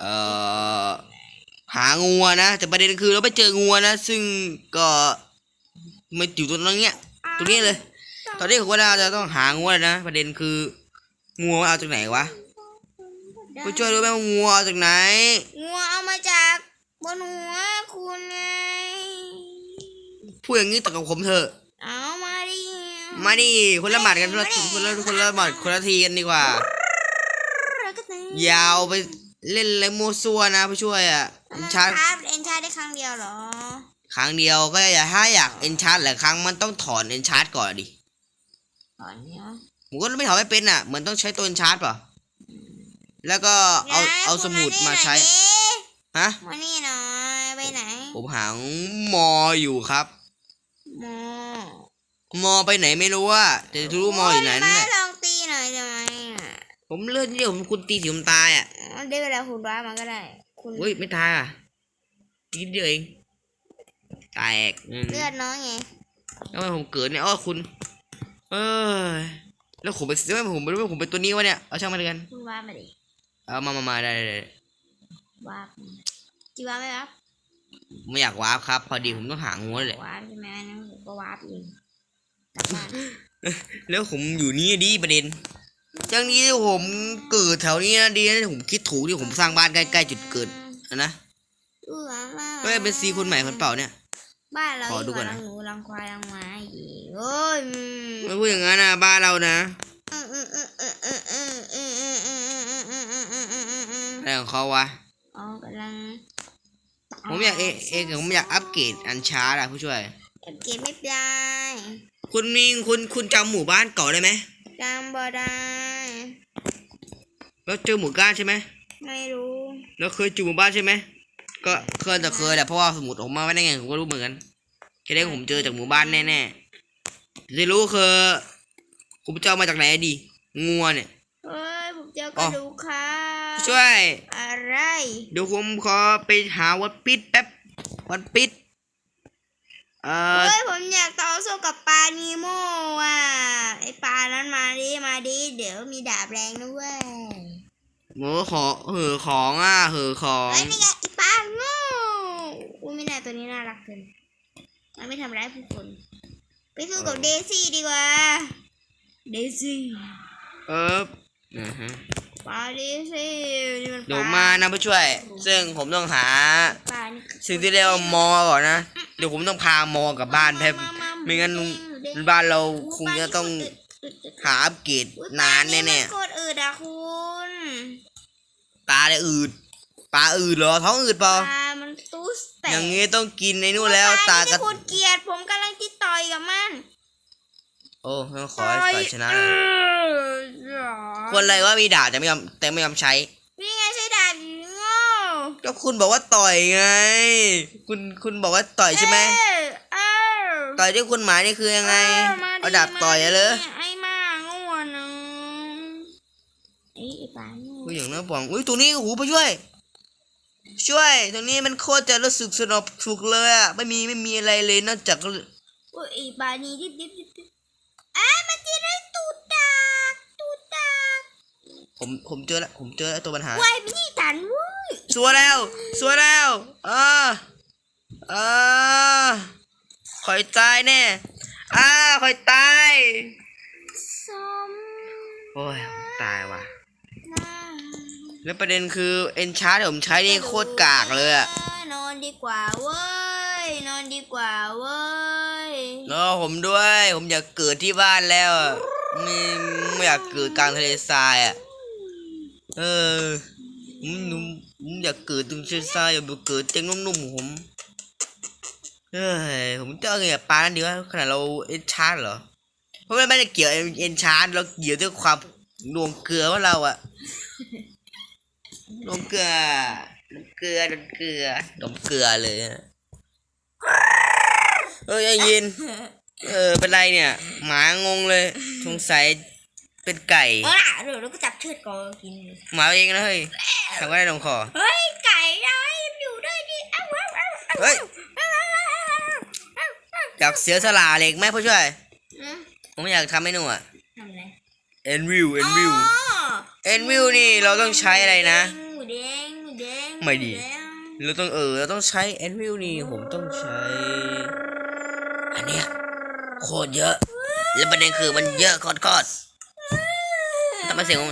เอ่อหางัวนะ แต่ประเด็นคือเราไปเจองัวนะ ซึ่งก็ไม่อยู่ตรงนั้นเนี้ยตรงนี้เลย ตอนนี้ผมว่าเราจะต้องหางัวนะ ประเด็นคืองัวเอาจากไหนวะผู้ช่วยรู้ไหมว่างัวเอาจากไหน งัวเอามาจากบนหัวคุณไงพูดอย่างนี้ต่อกับผมเถอะ เอามาดิมาดิคนละหมัดกันคนละคนละคนละหมัดคนละทีกันดีกว่าแล้วก็ตียาวไป เล่นอะไรมัวซัวนะผู้ช่วยอะเอ็นชาร์ครับเอ็นชาร์ได้ครั้งเดียวเหรอ ครั้งเดียวก็อย่าถ้าอยากเอ็นชาร์หลายครั้งมันต้องถอนเอ็นชาร์ก่อนดิตอนเนี้ยผมก็ไม่ถอนไม่เป็นอะเหมือนต้องใช้ตัวเอ็นชาร์ป่ะแล้วก็เอายยเอาสมุดคุณมาใช้นี่หน่อยดิฮะมานี่หน่อยไปไหน ผมหางมออยู่ครับ มอ มอไปไหนไม่รู้ว่าแต่รู้มออยู่ไหนนั่นโยแหละมาลองตีหน่อยทำไมอะผมเลื่อนที่ผมคุณตีสิผมตายอะ อ๋อได้เวลาคุณว้ามาก็ได้ คุณเฮ้ยไม่ตายอะนิดเดียวเองแตกอืมเลือดน้อยไงทำไมผมเกิดเนี่ยอ้อคุณ เออแล้วผมไปทำไมผมไม่รู้ว่าผมเป็นตัวนี้วะเนี่ยเอาช่างมันเลยกันคุณว้ามาดิเอามามามาได้ได้ได้ว้าบจีว้าไหมครับไม่อยากวาร์ปครับ พอดีผมต้องหางูเลยว้าบใช่ไหมนั่นผมก็ว้าบเองกลับบ้านแล้วผมอยู่นี่ดีประเด็น จังนี้ที่ผมเกิดแถวนี้นะดีนะผมคิดถูกที่ผมสร้างบ้านใกล้ๆจุดเกิดนะนเฮ้ยเป็นซีคนใหม่คนเปล่าเนี่ย บ้านเราดูก่อนนะ หนูรังควายรังไม้โอ้ยไม่พูดอย่างนั้นนะบ้านเรานะอะไรของเขาวะอ๋อกำลังผมอยากเอเอผมอยากอัปเกรดอันช้าอะผู้ช่วยอัปเกรดไม่ได้คุณมีคุณคุณจำหมู่บ้านเก่าได้ไหม จำบ่ได้ แล้วเจอหมู่บ้านใช่ไหมไม่รู้แล้วเคยจูหมู่บ้านใช่ไหมก็เคยแต่เคยแหละเพราะว่าสมุดผมมาไม่ได้ไงผมก็รู้เหมือนกันแค่ได้ผมเจอจากหมู่บ้านแน่ๆจะรู้คือผมจะเอามาจากไหนดีงัวเนี่ยเฮ้ยผมเจอกอ๋ระอดูกค่ะช่วย อะไร เดี๋ยวผมขอไปหาวัดปิดแป๊บวัดปิดเอ่อเฮ้ยผมอยากต่อสู้กับปลานีโม่อะไอปลานั้นมาดิมาดิเดี๋ยวมีดาบแรงด้วยหมูขอเหอของอะเหอของเฮ้ยนี่ไงไอปลาโง่อุ้ยไม่น่าตัวนี้น่ารักเกินมันไม่ทำร้ายผู้คน ไปสู้กับเดซี่ดีกว่า เดซี่เอออือฮึป ลาเดซี่นี่มันปลาเดี๋ยวมานะผู้ช่วย ซึ่งผมต้องหา ปลานี่สิ่งที่เรียกว่ามอก่อนนะ เดี๋ยวผมต้องพามอกลับบ้านแทบไม่งั้นบ้านเราคงจะต้องหาอัปเกรดอุ๊ยนานปลแน่มัโคตรอืดอะคุณๆปลาเลยอืดปลาอืดเหรอท้องอืดเปปล่าลามันตู้แตกอย่างงี้ต้องกินในนู่นแล้วปตาลกระ ที่คุณเกลียดผมกำลังติดต่อยกับมัน โอ้ต้องขอให้ฝ่ายชนะเอเลยอคนอะไรว่ามีดาบแต่ไม่ยอมแต่ไม่ยอมใช้ นี่ไงใช่ดาบอยู่โง่ก็คุณบอกว่าต่อยไง คุณคุณบอกว่าต่อยใช่ไหมเออเออต่อยที่คุณหมายนี่คือยังไงมเอาดาบต่อยอะเลยไอ้มาโง่นะไอ้ไอ้ปลาโง่ผู้หญิงนะบอกอุ้ยตัวนี้หูไปช่วย ช่วย ตรงนี้มันโคตรจะรู้สึกสนุกสุขเลยอะไม่มีไม่มีอะไรเลยนอกจากโอ้ยไอ้ปลานี่ดิบดิบดิบดิบอ้ามันจะได้ตูดดากตูดดาก ผมผมเจอแล้วผมเจอแล้วตัวปัญหาวายมันนี่ตันเว้ยสัวแล้วสัวแล้วอ่าอ่าคอยตายแน่อ่าคอยตายสมโอ้ยตายว่ะนาแล้วประเด็นคือเอนชาร์ที่ผมใช้นี่โคตรกากเลยอะนอนดีกว่าเว้ยนอนดีกว่าเว้ยรอผมด้วย ผมอยากเกิดที่บ้านแล้วอะไม่ไม่อยากเกิดกลางทะเลทรายอะ เออผมผมผมอยากเกิดตรงทะเลทรายอยากเกิดเตียงนุ่มๆผมเฮ้ยผมจะเอาไงกับปลานั่นดีวะขนาดเราเอ็นชาร์เหรอเพราะมันไม่ได้เกี่ยวเอ็นชาร์เราเกี่ยวด้วยความดวงเกลือว่าเราอะนมเกลือนมเกลือนมเกลือนมเกลือเลยอะเอ้ยไอ้ยิน เออเป็นไรเนี่ย หมางงเลยสงสัย เป็นไก่เออล่ะเดี๋ยวเราก็จับเชือดกอกิน หมาเองนะเฮ้ยทำไมได้ลงคอ เฮ้ยไก่ได้อยู่ด้วยดิเอ้าเอ้าเอ้าเอ้าเฮ้ย เอ้าเอ้าเอ้าเอ้าเอ้าอยากเสียสละเหล็กไหมผู้ช่วย อืมผมอยากทำให้หนูอะทำอะไรเอ็นวิวเอ็นวิว อ๋อเอ็นวิวนี่เราต้องใช้อะไรนะ หมูแดงหมูแดไม่ดีแล้วเราต้องเออเราต้องใช้แอนวิลนี่ผมต้องใช้ อันเนี้ยโคตรเยอะ แล้วประเด็นคือมันเยอะโคตร 怎么形容？